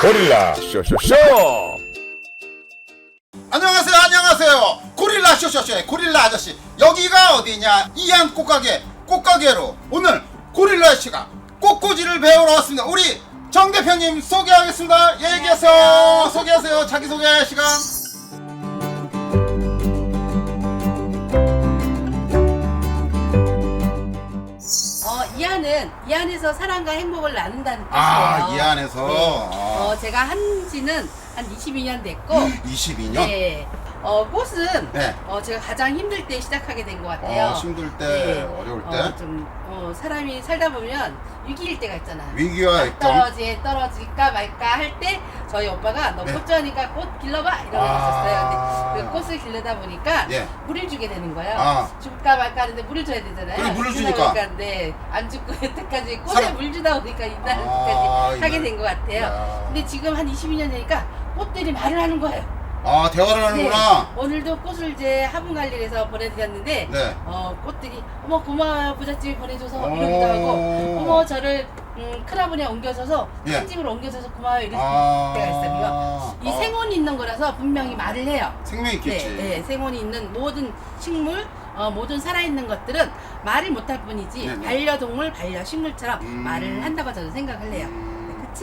고릴라 쇼쇼쇼. 안녕하세요 안녕하세요. 고릴라 쇼쇼쇼의 고릴라 아저씨. 여기가 어디냐? 이안 꽃가게 꽃가게로. 오늘 고릴라 씨가 꽃꽂이를 배우러 왔습니다. 우리 정 대표님 소개하겠습니다. 얘기하세요. 소개하세요. 자기소개 시간 이안은 이 안에서 사랑과 행복을 나눈다는 뜻이에요. 아, 이 안에서? 네. 아. 어, 제가 한 지는 한 22년 됐고 22년 네. 어, 꽃은 네. 어, 제가 가장 힘들 때 시작하게 된 것 같아요. 어, 힘들 때 네. 어려울 때 어, 좀 어, 사람이 살다 보면 위기일 때가 있잖아요. 위기와 액정 떨어지 떨어질까 말까 할 때 저희 오빠가 너 네. 꽃 좋아하니까 꽃 길러봐 이러고 아. 있었어요. 근데 그 꽃을 기르다 보니까 예. 물을 주게 되는 거예요. 아. 줄까 말까 하는데 물을 줘야 되잖아요. 그래, 물을 주니까. 보니까 네, 안 죽고 여태까지 꽃에 사람- 물 주다 보니까 이날까지 아, 하게 이날. 된 것 같아요. 야. 근데 지금 한 22년 되니까 꽃들이 말을 하는 거예요. 아 대화를 하는구나 네. 오늘도 꽃을 이제 화분 관리를 해서 보내드렸는데 네. 어, 꽃들이 어머 고마워요 부잣집이 보내줘서 오. 이러기도 하고 어머 저를 음, 큰아버지에 옮겨줘서 예. 큰 집으로 옮겨줘서 고마워요 이럴 아. 때가 있어요. 이 어. 생혼이 있는 거라서 분명히 말을 해요. 생명이 있겠지 네, 네, 생혼이 있는 모든 식물, 어, 모든 살아있는 것들은 말을 못할 뿐이지 네, 네. 반려동물, 반려식물처럼 음. 말을 한다고 저는 생각을 해요.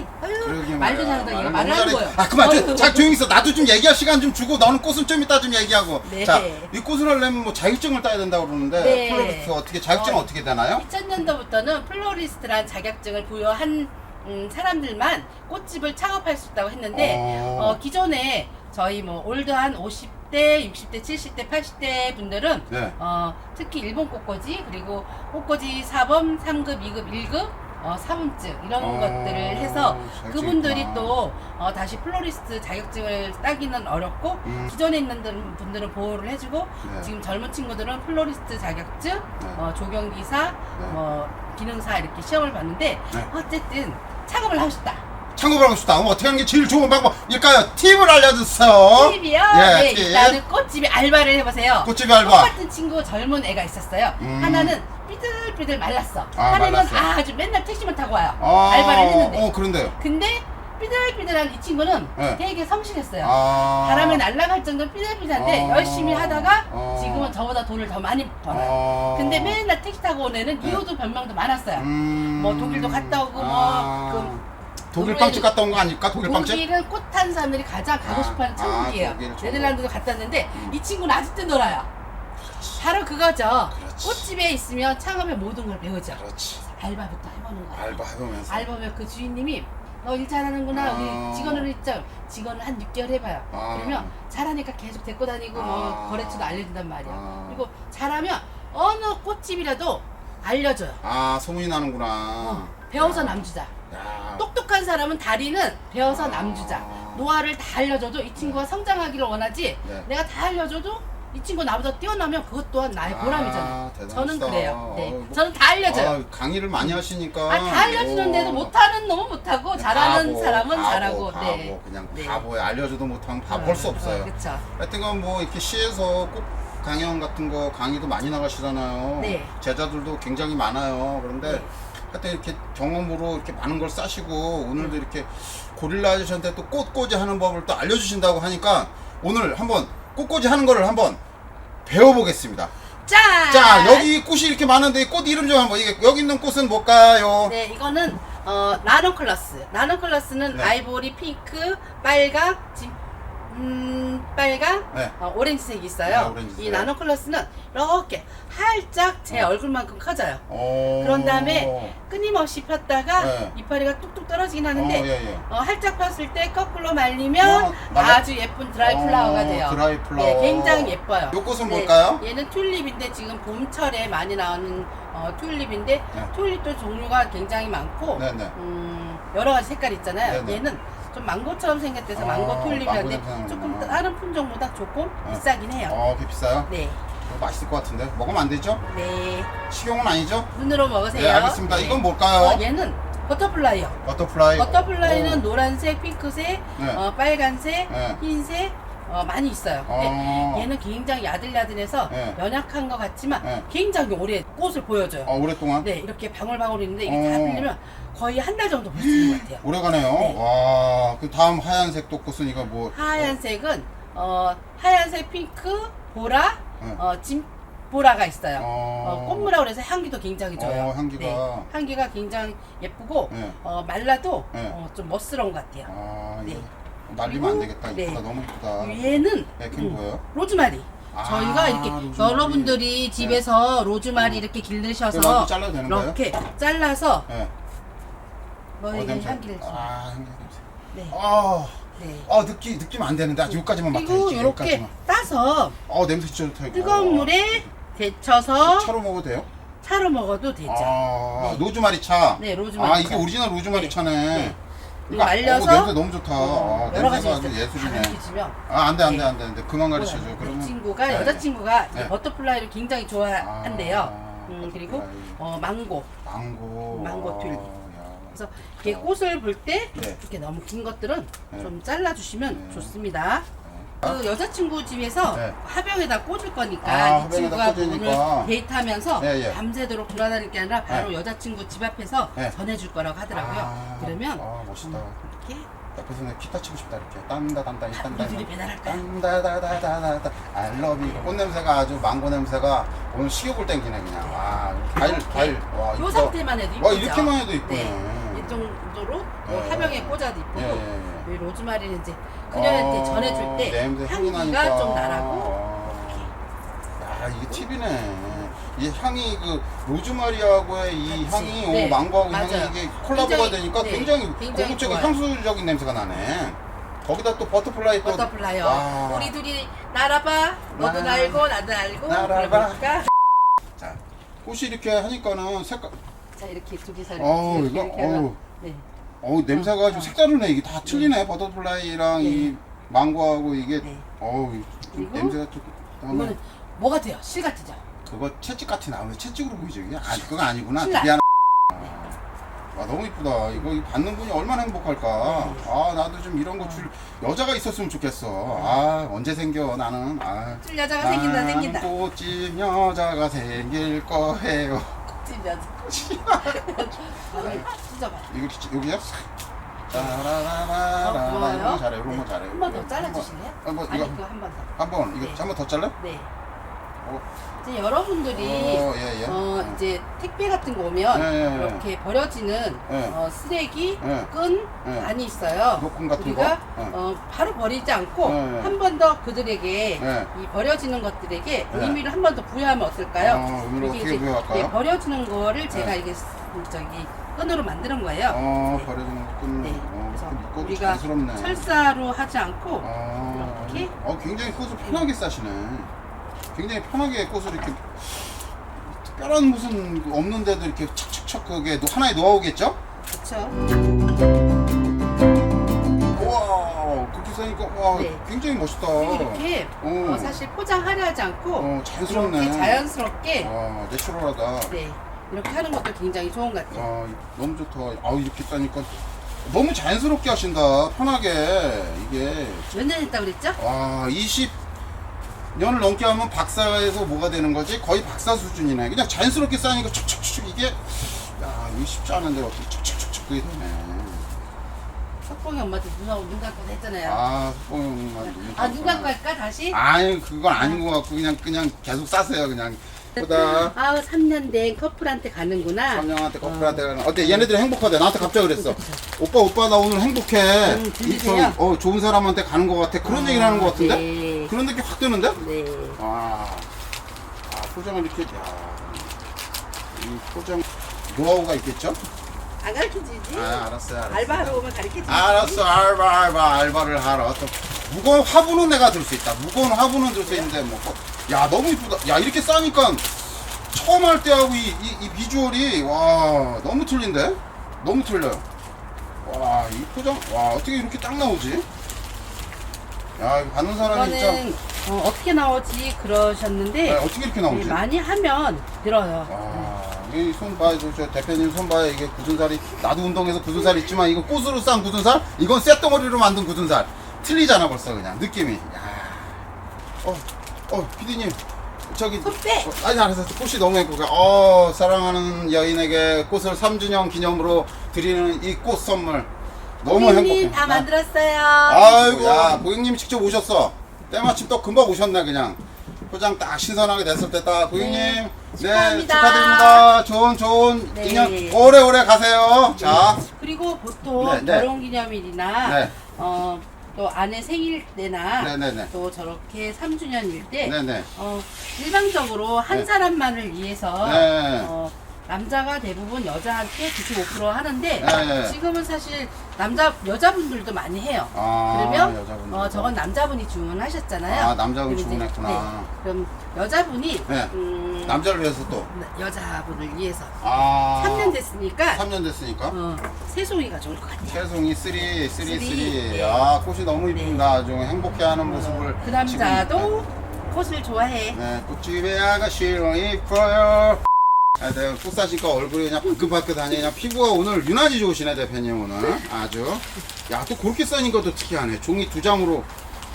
음. 그치? 그러게 아유, 말도. 잘한다. 이거 말을 말을 너무 하는 잘해. 거예요. 아 그만 좀. 자 조용히 있어 나도 좀 얘기할 시간 좀 주고 너는 꽃은 좀 이따 좀 얘기하고 네. 자이 꽃을 하려면 뭐 자격증을 따야 된다고 그러는데 네. 플로리스트 어떻게 자격증 은 어. 어떻게 되나요? 2000년도부터는 플로리스트란 자격증을 부여한 음, 사람들만 꽃집을 창업할 수 있다고 했는데 어. 어, 기존에 저희 뭐 올드한 50대, 60대, 70대, 80대 분들은 네. 어, 특히 일본 꽃꽂이 그리고 꽃꽂이 4범, 3급, 2급, 1급 어, 사범증 이런 어, 것들을 해서 그분들이 있구나. 또 어, 다시 플로리스트 자격증을 따기는 어렵고 음. 기존에 있는 분- 분들은 보호를 해주고 네. 지금 젊은 친구들은 플로리스트 자격증, 어, 조경기사, 뭐 기능사 이렇게 시험을 봤는데 네. 어쨌든 창업을 하고 싶다. 창업을 하고 싶다. 그럼 어떻게 하는 게 제일 좋은 방법일까요? 팁을 알려주세요. 팁이요? 예, 네, 팁. 일단은 꽃집에 알바를 해보세요. 꽃집 알바. 똑같은 친구 젊은 애가 있었어요. 음. 하나는 삐들삐들 말랐어. 아, 하나는 말랐어. 아 주 맨날 택시만 타고 와요. 아, 알바를 했는데. 어 그런데요. 근데 삐들삐들한 이 친구는 네. 되게 성실했어요. 아. 바람에 날아갈 정도로 삐들삐들한데 아. 열심히 하다가 아. 지금은 저보다 돈을 더 많이 벌어요. 아. 근데 맨날 택시 타고 온 애는 네. 별명도 많았어요. 음. 뭐 독일도 갔다 오고 아. 뭐 독일 노르웨이- 빵집 갔다 온 거 아닐까? 독일 빵집? 독일은 꽃 타는 사람들이 가장 가고 아, 싶어하는 아, 천국이에요. 독일 천국. 네덜란드도 갔다 왔는데 이 친구는 아직도 놀아요. 바로 그거죠. 그렇지. 꽃집에 있으면 창업의 모든 걸 배우죠. 그렇지. 알바부터 해보는 거예요. 알바 해보면서. 알바면 그 주인님이 너 일 잘하는구나 아. 우리 직원으로 있죠 직원을 한 6개월 해봐요 아. 그러면 잘하니까 계속 데리고 다니고 뭐 아. 거래처도 알려준단 말이야 아. 그리고 잘하면 어느 꽃집이라도 알려줘요 아 소문이 나는구나. 어, 배워서 남주자 야. 똑똑한 사람은 다리는 배워서 아. 남주자 노화를 다 알려줘도 이 친구가 성장하기를 원하지 네. 내가 다 알려줘도 이 친구 나보다 뛰어나면 그것 또한 나의 보람이잖아요 아, 대단하시다. 저는 그래요 네. 어우, 뭐- 저는 다 알려줘요 아, 강의를 많이 하시니까. 아, 다 알려주는데도 오. 못하는 놈은 못하고 잘하는 바보, 사람은 바보, 잘하고 바보, 네. 그냥 네. 바보에 알려줘도 못하면 바보 할수 없어요. 그렇죠. 하여튼간 뭐 이렇게 시에서 꼭 강연 같은 거 강의도 많이 나가시잖아요. 네. 제자들도 굉장히 많아요. 그런데 네. 하여튼 이렇게 경험으로 이렇게 많은 걸 싸시고 오늘도 이렇게 고릴라 아저씨한테 또 꽃꽂이 하는 법을 또 알려주신다고 하니까 오늘 한번 꽃꽂이 하는 거를 한번 배워보겠습니다. 짠! 자 여기 꽃이 이렇게 많은데 이꽃 이름 좀 한번 이게 여기 있는 꽃은 뭘까요? 네, 이거는 어, 나노클러스. 나노클러스는 네. 아이보리, 핑크, 빨강, 지, 음, 빨강, 네. 어, 오렌지색이 네, 있어요. 오렌지색. 이 나노클러스는 이렇게 살짝 제 어. 얼굴만큼 커져요. 오. 그런 다음에 끊임없이 폈다가 네. 이파리가 뚝뚝 떨어지긴 하는데 어, 예, 예. 어, 활짝 폈을 때 거꾸로 말리면 어, 말라- 아주 예쁜 드라이 플라워가 어, 돼요. 드라이 플라워. 네, 굉장히 예뻐요. 요 꽃은 네, 뭘까요? 얘는 튤립인데 지금 봄철에 많이 나오는 어, 튤립인데 네. 튤립도 종류가 굉장히 많고 네네. 음, 여러 가지 색깔 있잖아요. 네네. 얘는 좀 망고처럼 생겼대서 아, 망고 냄새 조금 나는구나. 다른 품종보다 조금 네. 비싸긴 해요. 어, 그게 비싸요? 네, 어, 맛있을 것 같은데 먹으면 안 되죠? 네. 식용은 아니죠? 눈으로 먹으세요. 네, 알겠습니다. 네. 이건 뭘까요? 어, 얘는 버터플라이요. 버터플라이. 버터플라이는 오. 노란색, 핑크색, 네. 어, 빨간색, 네. 흰색, 어, 많이 있어요. 근데 아. 얘는 굉장히 야들야들해서 네. 연약한 것 같지만 네. 굉장히 오래 꽃을 보여줘요. 아, 오랫동안? 네, 이렇게 방울방울 있는데 이게 어. 다 풀리면 거의 한 달 정도 있는 것 같아요. 오래가네요. 네. 와, 그 다음 하얀색 또 꽃은 이거 뭐. 하얀색은 어, 하얀색, 핑크, 보라, 네. 어, 진 보라가 있어요. 어. 어, 꽃무라 그래서 향기도 굉장히 좋아요. 어, 향기가. 네, 향기가 굉장히 예쁘고 네. 어, 말라도 네. 어, 좀 멋스러운 것 같아요. 아, 네. 날리면 안 되겠다. 네. 이쁘다. 너무 이쁘다. 얘는 네, 뭐예요? 로즈마리. 아, 저희가 이렇게 로즈마리. 여러분들이 집에서 로즈마리 음. 이렇게 이렇게 잘라도 되는 거예요? 이렇게 잘라서 네. 너에게 냄새. 향기를 줘. 아, 향기 냄새. 네. 아, 네. 아, 느끼, 느끼면 안 되는데. 아직 여기까지만 그리고 맡아야지. 이렇게 여기까지만. 따서 어, 냄새 진짜 좋다. 이거. 뜨거운 물에 데쳐서 차로 먹어도 돼요? 차로 먹어도 되죠. 아, 네. 로즈마리 차. 네, 로즈마리 아, 이게 차. 오리지널 로즈마리 네. 차네. 네. 말려서 어, 냄새 너무 좋다. 어, 아, 여러 가지 냄새가 아주 있어요. 예술이네. 아, 안 돼, 안 돼, 네. 안 돼, 안 돼. 그만 가르쳐줘. 이 그러면. 친구가 네. 여자친구가 네. 버터플라이를 굉장히 좋아한대요. 아, 음, 그리고 버터플라이. 어, 망고. 망고. 망고 튤립. 야. 그래서 이렇게 꽃을 볼 때 네. 이렇게 너무 긴 것들은 네. 좀 잘라주시면 네. 좋습니다. 네. 그 여자친구 집에서 네. 화병에다 꽂을 거니까 아, 이 화병에다 친구가 꽂으니까. 오늘 데이트하면서 예, 예. 밤새도록 돌아다닐 게 아니라 바로 네. 여자친구 집 앞에서 네. 전해줄 거라고 하더라고요. 아, 그러면 아, 멋있다. 이렇게 옆에서 그냥 기타 치고 싶다 이렇게 딴다 딴다 이 딴다 우리들이 배달할까요? 딴다다다다다다 I love you 꽃 냄새가 아주 망고 냄새가 오늘 식욕을 땡기네 그냥 와 과일 과일 와요 이쁘다. 상태만 해도 이쁘죠? 와 이렇게만 해도 이쁘네 네. 이 정도로 네. 요 화병에 꽂아도 이쁘고 예, 예, 이 로즈마리는 이제 그녀한테 어, 전해줄 때 냄새 향이 향기가 나니까. 좀 나라고 어. 야 이게 팁이네 이 향이 그 로즈마리하고의 이 같이. 향이 네, 오, 망고하고 맞아요. 향이 이게 콜라보가 굉장히, 되니까 네, 굉장히, 굉장히 고급적인 좋아요. 향수적인 냄새가 나네 거기다 또 버터플라이 또 버터플라이어 와. 우리 둘이 날아봐 너도 나- 날고 나도 날고 날아봐. 그러니까 자, 꽃이 이렇게 하니까는 색깔, 자 이렇게 이렇게, 어우, 이렇게, 이거, 이렇게 어우. 네. 어우, 냄새가 좀 어. 색다르네. 이게 다 틀리네. 버터플라이랑 네. 이 망고하고 이게, 네. 어우, 좀 그리고 냄새가 좀, 이거는 뭐 같아요? 실 같죠? 그거 채찍 같이 나오네. 채찍으로 보이죠? 이게? 아, 그거 아니구나. 신라. 미안. 와, 너무 이쁘다. 이거 받는 분이 얼마나 행복할까. 네. 아, 나도 좀 이런 거 줄, 여자가 있었으면 좋겠어. 아, 언제 생겨, 나는. 아. 줄 여자가 생긴다 생긴다 꽃집 여자가 생길 거예요. 아니 찢어봐 이거 진짜 여기요? 어, 따라라라라 고마워요. 이런 거 잘해 이런 거 잘해 한 번 더 잘라주실래요? 한 번, 아니 이거 그거 한 번 더. 한번 이거 네. 한번 더 잘라? 네. 어, 이제 여러분들이 어, 예, 예. 어, 이제 택배 같은 거 오면 예, 예, 예. 이렇게 버려지는 예. 어, 쓰레기 예. 끈 예. 많이 있어요. 녹음 같은 우리가 거? 예. 어, 바로 버리지 않고 예, 예. 한 번 더 그들에게 예. 이 버려지는 것들에게 예. 의미를 한 번 더 부여하면 어떨까요? 어, 의미를 이게 어떻게 부여할까요? 예, 버려지는 거를 제가 예. 이게 스- 저기 끈으로 만드는 거예요. 어 네. 버려지는 거 네. 어, 그래서 그 우리가 자연스럽네 철사로 하지 않고 아, 이렇게? 어, 굉장히 꽃을 편하게 싸시네 굉장히 편하게 꽃을 이렇게 특별한 무슨 그 없는데도 이렇게 척척척 그게 노- 하나의 노하우겠죠? 그렇죠. 우와 그렇게 싸니까 와 네. 굉장히 멋있다 이렇게 오. 어, 사실 포장하려 하지 않고 어, 자연스럽네. 이렇게 자연스럽게 와, 내추럴하다. 네 이렇게 하는 것도 굉장히 좋은 것 같아요. 와, 너무 좋다. 아우, 이렇게 따니까 너무 자연스럽게 하신다. 편하게. 이게. 몇 년 했다 그랬죠? 와, 20 년을 넘게 하면 박사에서 뭐가 되는 거지? 거의 박사 수준이네. 그냥 자연스럽게 싸니까 촉촉촉 이게. 야, 이거 쉽지 않은데 어떻게 촉촉촉 그게 되네. 석봉이 엄마한테 누나 눈 감고 했잖아요. 아, 뽕만. 아, 눈 감고 할까 다시? 아니, 그건 아닌 것 같고, 그냥, 그냥 계속 싸세요, 그냥. 보다. 아우 3년 된 커플한테 가는구나. 삼형한테 커플한테 가는 어때 얘네들이 행복하대 나한테 갑자기 그랬어 오빠 오빠 나 오늘 행복해 음, 이, 들리세요? 저, 어, 좋은 사람한테 가는 것 같아 그런 얘기를 하는 것 같은데 네. 그런 느낌 확 드는데? 네. 아, 아 포장을 이렇게 야, 이 포장 노하우가 있겠죠? 안 가르쳐주지? 아 알았어요 알았어 알바하러 오면 가르쳐주지. 알았어 알바 알바 알바를 하러. 또 무거운 화분은 내가 들 수 있다. 무거운 화분은 들 수 있는데 뭐 야 너무 이쁘다. 야 이렇게 싸니까 처음 할 때하고 이, 이, 이 비주얼이 와 너무 틀린데? 너무 틀려요. 와 이 포장 와 어떻게 이렇게 딱 나오지 야 이거 받는 사람이 진짜 이거는 어, 어떻게 나오지 그러셨는데 야, 어떻게 이렇게 나오지 네, 많이 하면 늘어요. 와, 이 손봐요, 저, 저 대표님 손봐요. 이게 굳은 살이 나도 운동해서 굳은 살 있지만 이거 꽃으로 싼 굳은 살, 이건 쇳덩어리로 만든 굳은 살. 틀리잖아 벌써 그냥 느낌이. 야, 어, 어, 피디님. 저기. 손 빼. 어, 아니, 알았어. 꽃이 너무 예쁘고. 어, 사랑하는 여인에게 꽃을 3주년 기념으로 드리는 이 꽃 선물. 너무 고객님 행복해. 다 만들었어요. 아이고, 야, 고객님 직접 오셨어. 때마침 또 금방 오셨네, 그냥. 포장 딱 신선하게 됐을 때 딱, 고객님. 네, 네, 축하합니다. 축하드립니다. 좋은, 좋은 네. 인연 오래오래 가세요. 자, 그리고 보통 네, 네. 결혼 기념일이나 네. 어, 또 아내 생일 때나 네, 네, 네. 또 저렇게 3주년일 때 네네. 어, 일방적으로 한 네. 사람만을 위해서 네. 어, 남자가 대부분 여자한테 95% 하는데 네. 지금은 사실 남자 여자분들도 많이 해요. 아, 그러면 여자분들. 어, 저건 남자분이 주문하셨잖아요. 아, 남자분이 그럼 이제, 주문했구나. 네. 그럼 여자분이 네. 음, 남자를 위해서 또. 여자분을 위해서 아. 3년 됐으니까 3년 됐으니까. 어, 새송이가 좋을 것 같아요. 최송이 쓰리 쓰리 쓰리. 쓰리. 네. 아 꽃이 너무 이쁩니다. 아주 행복해하는 모습을. 그 남자도 꽃을 좋아해. 네, 네, 꽃집에 아가씨로 이뻐요. 아, 내가 꽃 사시니까 얼굴이 그냥 바끈바끈하니 그냥 피부가 오늘 유난히 좋으시네 대표님 오늘 아주. 야 또 그렇게 써니까 또 특이하네. 종이 두 장으로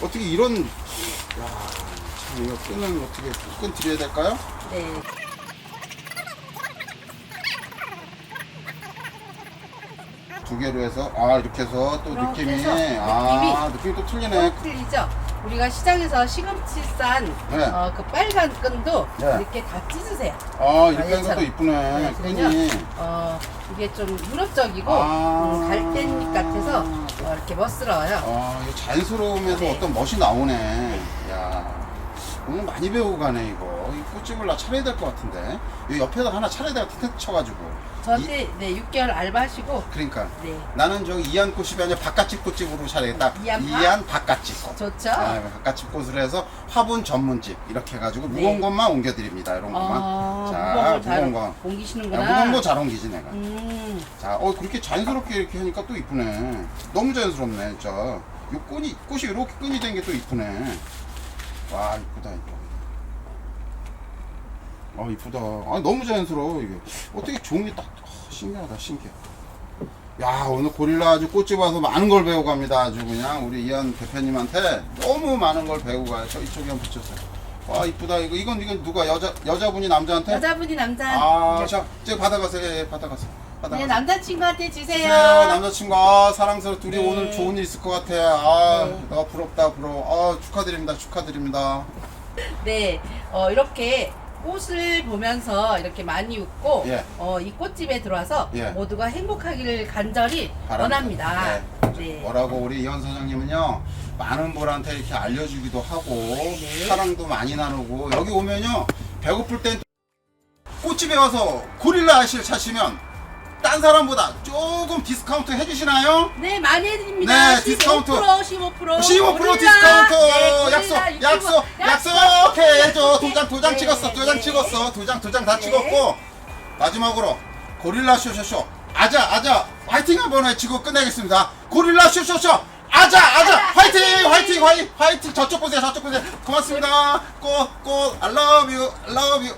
어떻게 이런. 야참 이거 끈은 어떻게 끈 드려야 될까요? 네. 두 개로 해서 아 이렇게 해서 또 이렇게 느낌이 해서 아 느낌이 또 틀리네. 또 틀리죠? 우리가 시장에서 시금치 싼 네. 어, 그 빨간 끈도 네. 이렇게 다 찢으세요. 아 이렇게 하는 얘처럼. 것도 이쁘네. 네. 그러면 어, 이게 좀 유럽적이고 아. 음, 갈대잎 같아서 어, 이렇게 멋스러워요. 아, 이거 자연스러우면서 네. 어떤 멋이 나오네. 야, 오늘 많이 배우고 가네 이거. 이 꽃집을 나 차려야 될 것 같은데. 이 옆에다 하나 차려야 될 텐트 쳐가지고. 저한테 네, 6개월 알바하시고 그러니까 네, 나는 저기 이안 꽃집이 아니라 바깥집 꽃집으로 차려야겠다. 이안 바? 이안 바깥집 꽃. 좋죠? 아, 바깥집 꽃으로 해서 화분 전문집 이렇게 해가지고 네. 무거운 것만 옮겨드립니다. 이런 것만. 아, 자, 무거운 걸잘 무거운 거. 옮기시는구나. 야, 무거운 거 잘 옮기지 내가. 음, 자, 어 그렇게 자연스럽게 이렇게 하니까 또 이쁘네. 너무 자연스럽네, 진짜. 요 꽃이 꽃이 이렇게 끈이 된 게 또 이쁘네. 와, 이쁘다 이거. 아, 이쁘다. 아, 너무 자연스러워 이게. 어떻게 종이 딱 아, 신기하다, 신기해. 야, 오늘 고릴라 아주 꽃집 와서 많은 걸 배우고 갑니다. 아주 그냥 우리 이한 대표님한테 너무 많은 걸 배우고 가요. 저 이쪽에 한번 붙였어요. 와, 이쁘다 이거. 이건 이건 누가 여자 여자분이 남자한테? 여자분이 남자. 아, 이제- 받아가세요. 예, 예, 받아가세요. 받아가세요. 네, 남자친구한테 주세요. 주세요 남자친구 아 사랑스러워 둘이 네. 오늘 좋은 일 있을 것 같아 아 네. 나 부럽다 부러워 아 축하드립니다 축하드립니다 네, 어, 이렇게 꽃을 보면서 이렇게 많이 웃고 예. 어, 이 꽃집에 들어와서 예. 모두가 행복하기를 간절히 바랍니다. 원합니다. 네. 네. 뭐라고 우리 이현 사장님은요 많은 분한테 이렇게 알려주기도 하고 네. 사랑도 많이 나누고 여기 오면요 배고플 땐 꽃집에 와서 고릴라 아실 찾으면 딴 사람보다 조금 디스카운트 해주시나요? 네, 많이 해드립니다. 네, 디스카운트. 15% 15% 15% 고릴라. 디스카운트 네, 약속 고릴라 약속 유튜브. 약속 해줘. 도장 도장 네, 찍었어. 도장 네. 찍었어. 도장 도장 다 네. 찍었고. 마지막으로 고릴라 쇼쇼쇼. 아자 아자. 화이팅 한번 외치고 끝내겠습니다. 고릴라 쇼쇼쇼. 아자 아자. 화이팅 화이팅! 화이팅 화이팅. 화이팅 저쪽 보세요 저쪽 보세요. 고맙습니다. 꽃꽃 I love you I love you